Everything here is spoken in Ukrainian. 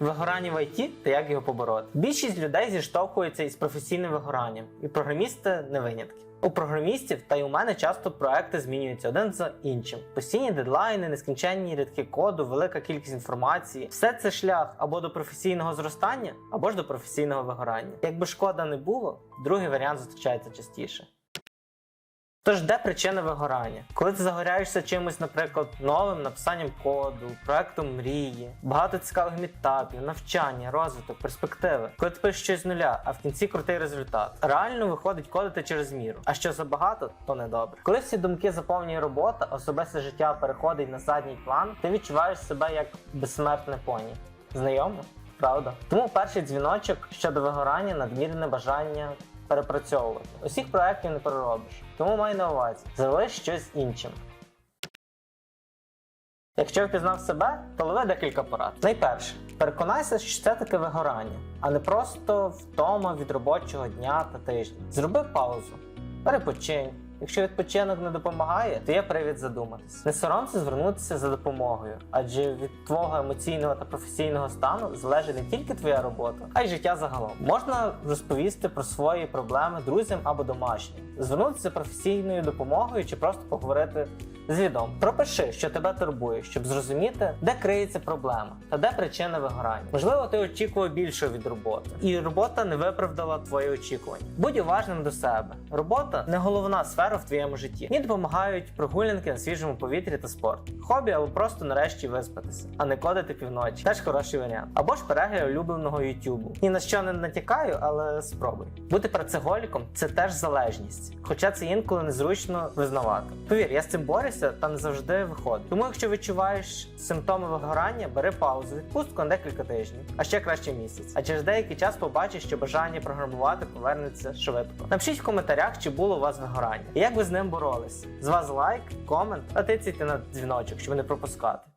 Вигорання в ІТ та як його побороти. Більшість людей зіштовхується із професійним вигоранням, і програмісти не винятки. У програмістів та й у мене часто проекти змінюються один за іншим. Постійні дедлайни, нескінченні рядки коду, велика кількість інформації. Все це шлях або до професійного зростання, або ж до професійного вигорання. Якби шкода не було, другий варіант зустрічається частіше. Тож, де причина вигорання? Коли ти загоряєшся чимось, наприклад, новим написанням коду, проектом мрії, багато цікавих мітапів, навчання, розвиток, перспективи. Коли ти пишеш щось з нуля, а в кінці крутий результат. Реально виходить кодити через міру. А що забагато, то недобре. Коли всі думки заповнює робота, особисте життя переходить на задній план, ти відчуваєш себе як безсмертне поні. Знайомо? Правда? Тому перший дзвіночок щодо вигорання надмірне бажання перепрацьовувати. Усіх проєктів не переробиш. Тому май на увазі, залиш щось іншим. Якщо впізнав себе, то лови декілька порад. Найперше, переконайся, що це таке вигорання, а не просто втома від робочого дня та тижня. Зроби паузу, перепочинь. Якщо відпочинок не допомагає, то є привід задуматись. Не соромся звернутися за допомогою, адже від твого емоційного та професійного стану залежить не тільки твоя робота, а й життя загалом. Можна розповісти про свої проблеми друзям або домашнім, звернутися за професійною допомогою чи просто поговорити з відом. Пропиши, що тебе турбує, щоб зрозуміти, де криється проблема та де причина вигорання. Можливо, ти очікував більшого від роботи, і робота не виправдала твої очікування. Будь уважним до себе. Робота не головна сфера в твоєму житті. Мені допомагають прогулянки на свіжому повітрі та спорт, хобі або просто нарешті виспатися, а не кодити півночі. Теж хороший варіант. Або ж перегляд улюбленого Ютубу. Ні на що не натякаю, але спробуй. Бути працеголіком це теж залежність, хоча це інколи незручно визнавати. Повір, я з цим борюся та не завжди виходить. Тому, якщо відчуваєш симптоми вигорання, бери паузу, відпустку на декілька тижнів, а ще краще місяць. А через деякий час побачиш, що бажання програмувати повернеться швидко. Напишіть в коментарях, чи було у вас вигорання, і як ви з ним боролись. З вас лайк, комент, а тицяйте на дзвіночок, щоб не пропускати.